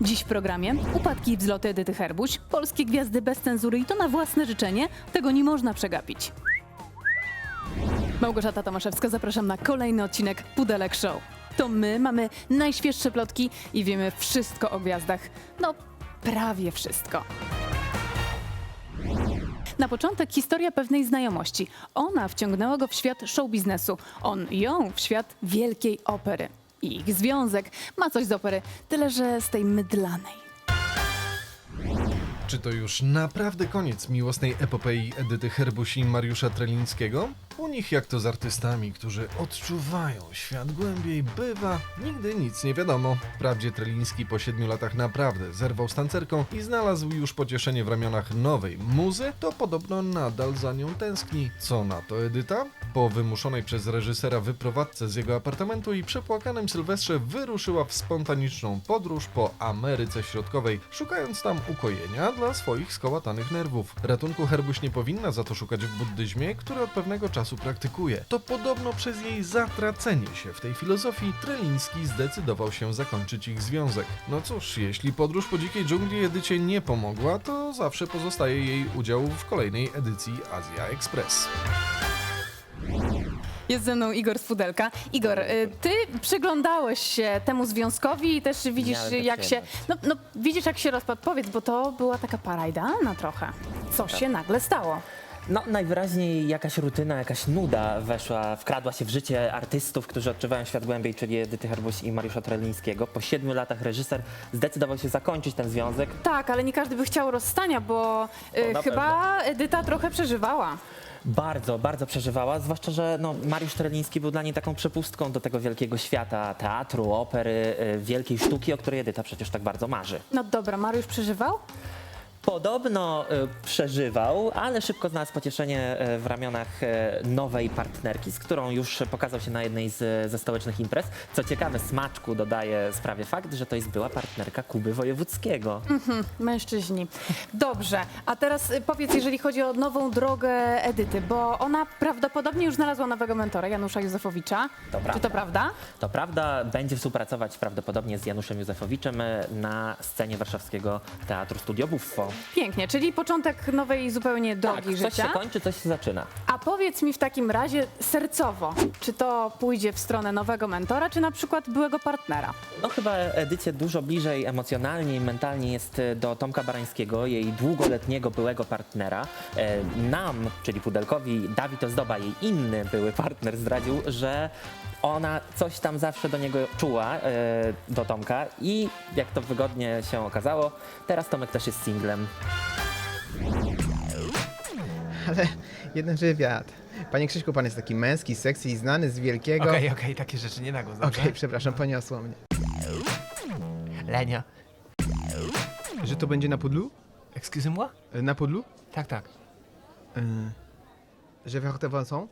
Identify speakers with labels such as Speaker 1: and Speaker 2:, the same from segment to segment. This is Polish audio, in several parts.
Speaker 1: Dziś w programie upadki i wzloty Edyty Herbuś, polskie gwiazdy bez cenzury i to na własne życzenie, tego nie można przegapić. Małgorzata Tomaszewska, zapraszam na kolejny odcinek Pudelek Show. To my mamy najświeższe plotki i wiemy wszystko o gwiazdach. No, prawie wszystko. Na początek historia pewnej znajomości. Ona wciągnęła go w świat show biznesu, on ją w świat wielkiej opery. I ich związek ma coś z opery, tyle że z tej mydlanej.
Speaker 2: Czy to już naprawdę koniec miłosnej epopei Edyty Herbuś i Mariusza Trelińskiego? U nich jak to z artystami, którzy odczuwają świat głębiej, bywa, nigdy nic nie wiadomo. Wprawdzie Treliński po siedmiu latach naprawdę zerwał z tancerką i znalazł już pocieszenie w ramionach nowej muzy, to podobno nadal za nią tęskni. Co na to Edyta? Po wymuszonej przez reżysera wyprowadzce z jego apartamentu i przepłakanym Sylwestrze wyruszyła w spontaniczną podróż po Ameryce Środkowej, szukając tam ukojenia dla swoich skołatanych nerwów. Ratunku Herbuś nie powinna za to szukać w buddyzmie, który od pewnego czasu praktykuje. To podobno przez jej zatracenie się w tej filozofii Treliński zdecydował się zakończyć ich związek. No cóż, jeśli podróż po dzikiej dżungli Edycie nie pomogła, to zawsze pozostaje jej udział w kolejnej edycji Azja Express.
Speaker 1: Jest ze mną Igor z Pudelka. Igor, y, ty przyglądałeś się temu związkowi i też widzisz
Speaker 3: Miałem
Speaker 1: jak się,
Speaker 3: przyjemność.
Speaker 1: no, no widzisz jak się rozpadł. Powiedz, bo to była taka para idealna trochę. Co
Speaker 3: Tak.
Speaker 1: się nagle stało?
Speaker 3: No najwyraźniej jakaś rutyna, jakaś nuda weszła, wkradła się w życie artystów, którzy odczuwają świat głębiej, czyli Edyty Herbuś i Mariusza Trelińskiego. Po siedmiu latach reżyser zdecydował się zakończyć ten związek.
Speaker 1: Tak, ale nie każdy by chciał rozstania, bo y,
Speaker 3: na
Speaker 1: chyba Edyta trochę przeżywała.
Speaker 3: Bardzo, bardzo przeżywała, zwłaszcza, że no, Mariusz Treliński był dla niej taką przepustką do tego wielkiego świata teatru, opery, y, wielkiej sztuki, o której Edyta przecież tak bardzo marzy.
Speaker 1: No dobra, Mariusz przeżywał?
Speaker 3: Podobno y, przeżywał, ale szybko znalazł pocieszenie y, w ramionach y, nowej partnerki, z którą już pokazał się na jednej z, ze stołecznych imprez. Co ciekawe, smaczku dodaje sprawie fakt, że to jest była partnerka Kuby Wojewódzkiego.
Speaker 1: Mężczyźni. Dobrze, a teraz y, powiedz, jeżeli chodzi o nową drogę Edyty, bo ona prawdopodobnie już znalazła nowego mentora, Janusza Józefowicza.
Speaker 3: To
Speaker 1: Czy
Speaker 3: prawda.
Speaker 1: to prawda?
Speaker 3: To prawda, będzie współpracować prawdopodobnie z Januszem Józefowiczem na scenie warszawskiego Teatru Studio Buffo.
Speaker 1: Pięknie, czyli początek nowej zupełnie drogi
Speaker 3: Tak, coś
Speaker 1: życia.
Speaker 3: się kończy, coś się zaczyna.
Speaker 1: A powiedz mi w takim razie sercowo, czy to pójdzie w stronę nowego mentora, czy na przykład byłego partnera?
Speaker 3: No chyba Edycie dużo bliżej emocjonalnie i mentalnie jest e, do Tomka Barańskiego, jej długoletniego byłego partnera. E, Nam, czyli Pudelkowi, Dawid Ozdoba, jej inny były partner, zdradził, że ona coś tam zawsze do niego czuła, e, do Tomka i jak to wygodnie się okazało, teraz Tomek też jest singlem.
Speaker 4: Ale jeden wywiad. Panie Krzyśku, pan jest taki męski, sexy i znany z wielkiego...
Speaker 5: Okej, okej, takie rzeczy nie na głos,
Speaker 4: Okej, przepraszam, poniosło mnie.
Speaker 5: Lenio.
Speaker 4: Że to będzie na pudlu?
Speaker 5: Excuse moi?
Speaker 4: E, Na pudlu?
Speaker 5: Tak, tak.
Speaker 4: E, Je vais Vincent?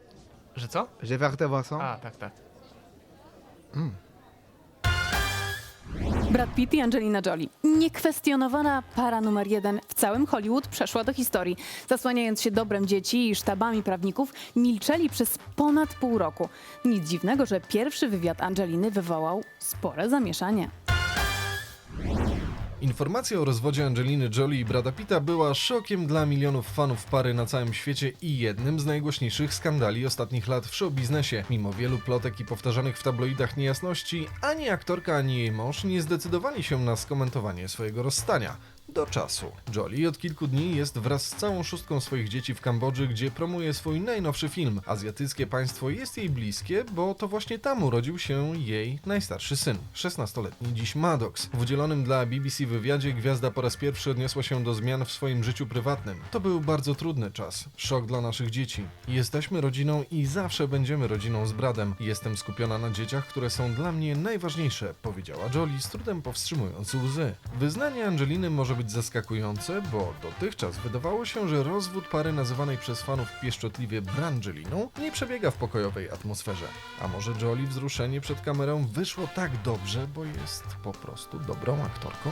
Speaker 5: Że co?
Speaker 4: Je vais Vincent?
Speaker 5: A, tak, tak.
Speaker 1: Brad Pitt i Angelina Jolie. Niekwestionowana para numer jeden w całym Hollywood przeszła do historii. Zasłaniając się dobrem dzieci i sztabami prawników, milczeli przez ponad pół roku. Nic dziwnego, że pierwszy wywiad Angeliny wywołał spore zamieszanie.
Speaker 2: Informacja o rozwodzie Angeliny Jolie i Brada Pitta była szokiem dla milionów fanów pary na całym świecie i jednym z najgłośniejszych skandali ostatnich lat w showbiznesie. Mimo wielu plotek i powtarzanych w tabloidach niejasności, ani aktorka, ani jej mąż nie zdecydowali się na skomentowanie swojego rozstania. Do czasu. Jolie od kilku dni jest wraz z całą szóstką swoich dzieci w Kambodży, gdzie promuje swój najnowszy film. Azjatyckie państwo jest jej bliskie, bo to właśnie tam urodził się jej najstarszy syn, 16-letni dziś Maddox. W udzielonym dla BBC wywiadzie gwiazda po raz pierwszy odniosła się do zmian w swoim życiu prywatnym. To był bardzo trudny czas, szok dla naszych dzieci. Jesteśmy rodziną i zawsze będziemy rodziną z Bradem. Jestem skupiona na dzieciach, które są dla mnie najważniejsze, powiedziała Jolie z trudem powstrzymując łzy. Wyznanie Angeliny może być zaskakujące, bo dotychczas wydawało się, że rozwód pary nazywanej przez fanów pieszczotliwie Brangeliną nie przebiega w pokojowej atmosferze. A może Jolie wzruszenie przed kamerą wyszło tak dobrze, bo jest po prostu dobrą aktorką?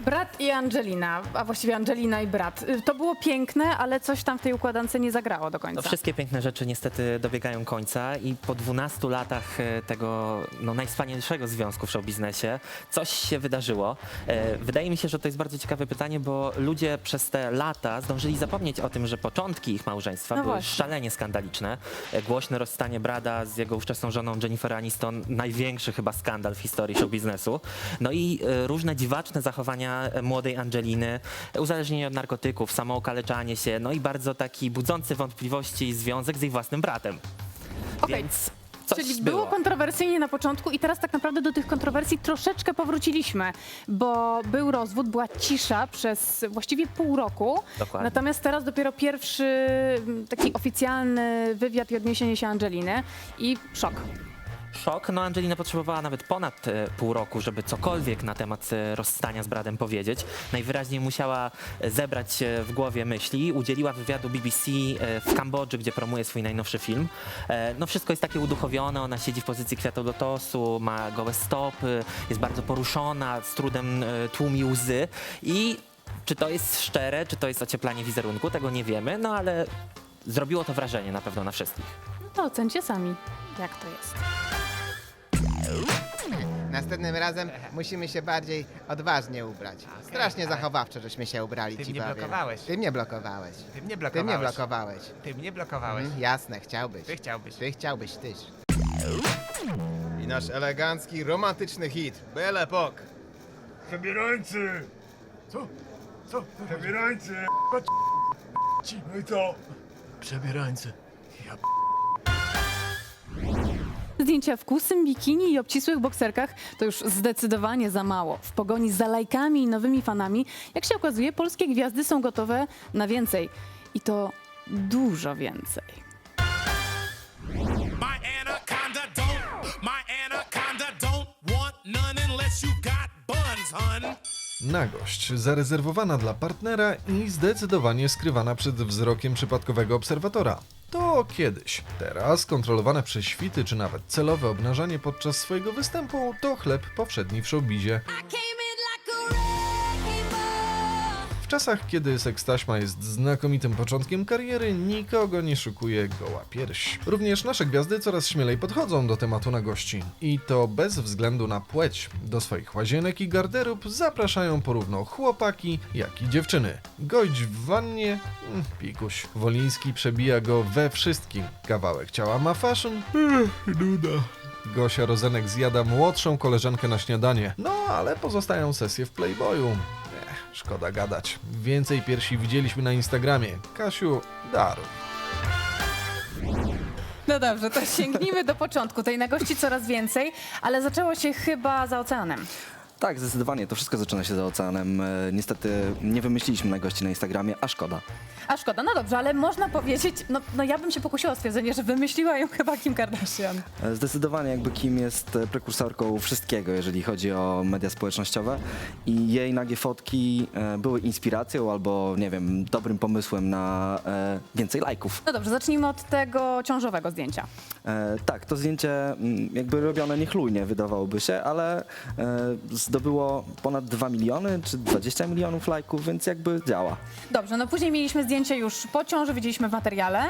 Speaker 1: Brat i Angelina, a właściwie Angelina i brat. Y, To było piękne, ale coś tam w tej układance nie zagrało do końca.
Speaker 3: No, wszystkie piękne rzeczy niestety dobiegają końca i po 12 latach e, tego no, najwspanialszego związku w showbiznesie coś się wydarzyło. E, Wydaje mi się, że to jest bardzo ciekawe pytanie, bo ludzie przez te lata zdążyli zapomnieć o tym, że początki ich małżeństwa
Speaker 1: No
Speaker 3: były
Speaker 1: właśnie.
Speaker 3: szalenie skandaliczne. E, Głośne rozstanie Brada z jego ówczesną żoną Jennifer Aniston, największy chyba skandal w historii showbiznesu. No i e, różne dziwaczne zachowania e, młodej Angeliny, e, uzależnienie od narkotyków, samookaleczanie się, no i bardzo taki budzący wątpliwości związek z jej własnym bratem.
Speaker 1: Okej,
Speaker 3: Więc coś
Speaker 1: Czyli
Speaker 3: było.
Speaker 1: było kontrowersyjnie na początku i teraz tak naprawdę do tych kontrowersji troszeczkę powróciliśmy, bo był rozwód, była cisza przez właściwie pół roku.
Speaker 3: Dokładnie.
Speaker 1: Natomiast teraz dopiero pierwszy taki oficjalny wywiad i odniesienie się Angeliny i szok.
Speaker 3: Szok. No Angelina potrzebowała nawet ponad e, pół roku, żeby cokolwiek na temat e, rozstania z Bradem powiedzieć. Najwyraźniej musiała e, zebrać e, w głowie myśli. Udzieliła wywiadu BBC e, w Kambodży, gdzie promuje swój najnowszy film. E, No wszystko jest takie uduchowione, ona siedzi w pozycji kwiatu lotosu, ma gołe stopy, jest bardzo poruszona, z trudem e, tłumi łzy i czy to jest szczere, czy to jest ocieplanie wizerunku, tego nie wiemy, no ale zrobiło to wrażenie na pewno na wszystkich.
Speaker 1: No to ocencie sami, jak to jest.
Speaker 4: Następnym razem musimy się bardziej odważnie ubrać. Strasznie
Speaker 5: ale-
Speaker 4: zachowawczo, żeśmy się ubrali,
Speaker 5: Ty
Speaker 4: ci
Speaker 5: mnie
Speaker 4: powiem.
Speaker 5: blokowałeś.
Speaker 4: Ty mnie blokowałeś.
Speaker 5: Ty mnie
Speaker 4: Ty
Speaker 5: blokowałeś.
Speaker 4: mnie blokowałeś.
Speaker 5: Ty mnie blokowałeś.
Speaker 4: Mhm, jasne, chciałbyś.
Speaker 5: Ty chciałbyś.
Speaker 4: Ty chciałbyś, tyś. I nasz elegancki, romantyczny hit, Belle Époque.
Speaker 6: Przebierańcy! Co? Co? Przebierańcy! Ci, no i co? Przebierańcy. Ja
Speaker 1: Zdjęcia w kusym bikini i obcisłych bokserkach to już zdecydowanie za mało. W pogoni za lajkami i nowymi fanami, jak się okazuje, polskie gwiazdy są gotowe na więcej. I to dużo więcej.
Speaker 2: Nagość zarezerwowana dla partnera i zdecydowanie skrywana przed wzrokiem przypadkowego obserwatora. To kiedyś. Teraz kontrolowane przez świty czy nawet celowe obnażanie podczas swojego występu to chleb powszedni w showbizie. W czasach, kiedy sekstaśma jest znakomitym początkiem kariery, nikogo nie szukuje goła pierś. Również nasze gwiazdy coraz śmielej podchodzą do tematu nagości. I to bez względu na płeć. Do swoich łazienek i garderób zapraszają porówno chłopaki, jak i dziewczyny. Gość w wannie? Mm, Pikuś. Woliński przebija go we wszystkim. Kawałek ciała ma fashion? Nuda. Gosia Rozenek zjada młodszą koleżankę na śniadanie. No, ale pozostają sesje w Playboyu. Szkoda gadać. Więcej piersi widzieliśmy na Instagramie. Kasiu, daruj.
Speaker 1: No dobrze, to sięgnijmy do początku. Tej nagości coraz więcej, ale zaczęło się chyba za oceanem.
Speaker 7: Tak, zdecydowanie. To wszystko zaczyna się za oceanem. E, Niestety nie wymyśliliśmy na gości na Instagramie, a szkoda.
Speaker 1: A szkoda, no dobrze, ale można powiedzieć, no, no ja bym się pokusiła o stwierdzenie, że wymyśliła ją chyba Kim Kardashian.
Speaker 7: E, Zdecydowanie jakby Kim jest e, prekursorką wszystkiego, jeżeli chodzi o media społecznościowe i jej nagie fotki e, były inspiracją albo, nie wiem, dobrym pomysłem na e, więcej lajków.
Speaker 1: No dobrze, zacznijmy od tego ciążowego zdjęcia.
Speaker 7: E, tak, to zdjęcie mm, jakby robione niechlujnie wydawałoby się, ale e, zdobyło ponad 2 miliony czy 20 milionów lajków, więc jakby działa.
Speaker 1: Dobrze, no później mieliśmy zdjęcie już po ciąży, widzieliśmy w materiale.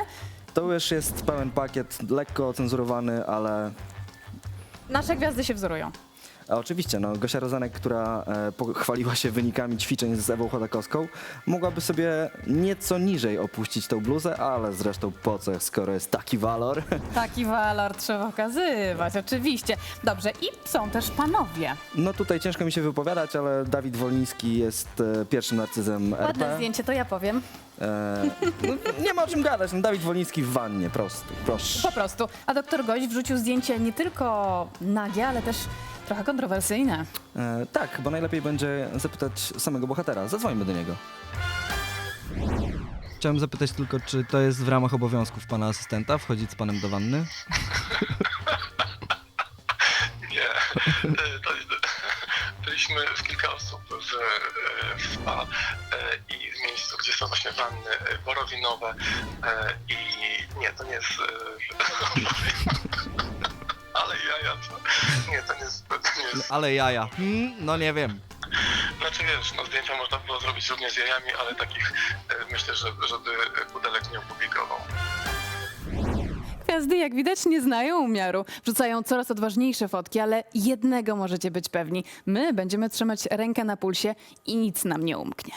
Speaker 7: To już jest pełen pakiet, lekko cenzurowany, ale
Speaker 1: Nasze gwiazdy się wzorują.
Speaker 7: A oczywiście, no, Gosia Rozanek, która e, pochwaliła się wynikami ćwiczeń z Ewą Chodakowską, mogłaby sobie nieco niżej opuścić tą bluzę, ale zresztą po co, skoro jest taki walor.
Speaker 1: Taki walor trzeba okazywać, oczywiście. Dobrze, i są też panowie.
Speaker 7: No tutaj ciężko mi się wypowiadać, ale Dawid Woliński jest e, pierwszym narcyzem
Speaker 1: Ładne
Speaker 7: RP.
Speaker 1: zdjęcie, to ja powiem.
Speaker 7: E, no, nie ma o czym gadać, no, Dawid Woliński w wannie, prosto, proszę.
Speaker 1: Po prostu. A doktor Gość wrzucił zdjęcie nie tylko nagie, ale też trochę kontrowersyjne.
Speaker 7: E, tak, bo najlepiej będzie zapytać samego bohatera. Zadzwońmy do niego.
Speaker 8: Chciałem zapytać tylko, czy to jest w ramach obowiązków pana asystenta wchodzić z panem do wanny?
Speaker 6: Nie. E, To, byliśmy w kilka osób w, e, w spa e, i w miejscu, gdzie są właśnie wanny e, borowinowe e, i nie, to nie jest... e, Ale jaja, to, nie, to nie jest... To nie jest
Speaker 8: Ale jaja. Hmm, no nie wiem.
Speaker 6: no Znaczy wiesz, no zdjęcia można było zrobić również z jajami, ale takich e, myślę, że, żeby pudelek nie opublikował.
Speaker 1: Gwiazdy, jak widać, nie znają umiaru. Wrzucają coraz odważniejsze fotki, ale jednego możecie być pewni. My będziemy trzymać rękę na pulsie i nic nam nie umknie.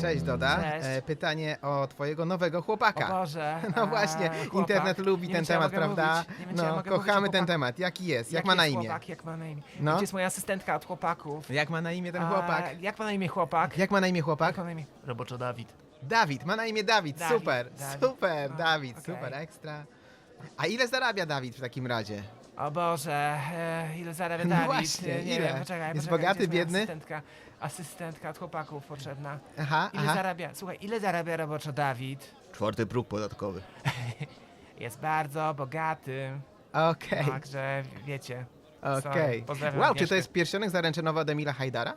Speaker 4: Cześć Doda.
Speaker 5: Cześć.
Speaker 4: E, pytanie o twojego nowego chłopaka.
Speaker 5: O Boże.
Speaker 4: No właśnie,
Speaker 5: chłopak.
Speaker 4: internet lubi
Speaker 5: Nie
Speaker 4: ten
Speaker 5: czy ja
Speaker 4: temat,
Speaker 5: mogę
Speaker 4: prawda?
Speaker 5: Mówić. Nie wiem, czy ja
Speaker 4: No,
Speaker 5: mogę mówić o
Speaker 4: kochamy ten
Speaker 5: chłopaku.
Speaker 4: temat. Jaki jest? Jak
Speaker 5: Jaki
Speaker 4: ma na
Speaker 5: jest
Speaker 4: imię?
Speaker 5: Chłopak, jak ma na imię?
Speaker 4: No.
Speaker 5: To jest moja asystentka od chłopaków.
Speaker 4: Jak ma na imię ten
Speaker 5: A,
Speaker 4: chłopak?
Speaker 5: Jak ma na imię chłopak?
Speaker 4: Jak ma na imię
Speaker 5: Jak
Speaker 4: chłopak?
Speaker 5: ma na imię? Roboczo Dawid.
Speaker 4: Dawid, ma na imię Dawid,
Speaker 5: Dawid,
Speaker 4: super,
Speaker 5: Dawid.
Speaker 4: super,
Speaker 5: A,
Speaker 4: Dawid,
Speaker 5: okej.
Speaker 4: super, ekstra. A ile zarabia Dawid w takim razie?
Speaker 5: O Boże, e, ile zarabia
Speaker 4: No
Speaker 5: Dawid?
Speaker 4: właśnie,
Speaker 5: E, nie
Speaker 4: ile?
Speaker 5: Wiem, poczekaj,
Speaker 4: Jest
Speaker 5: poczekaj,
Speaker 4: bogaty,
Speaker 5: gdzie moja
Speaker 4: biedny?
Speaker 5: Asystentka, asystentka od chłopaków potrzebna.
Speaker 4: Aha,
Speaker 5: Ile
Speaker 4: aha.
Speaker 5: zarabia, słuchaj, ile zarabia roboczo Dawid?
Speaker 4: Czwarty próg podatkowy.
Speaker 5: Jest bardzo bogaty,
Speaker 4: Okej,
Speaker 5: także wiecie. co,
Speaker 4: okej.
Speaker 5: pozdrawiam
Speaker 4: Wow, czy to
Speaker 5: Agnieszkę.
Speaker 4: jest pierścionek zaręczynowy od Emila Hajdara?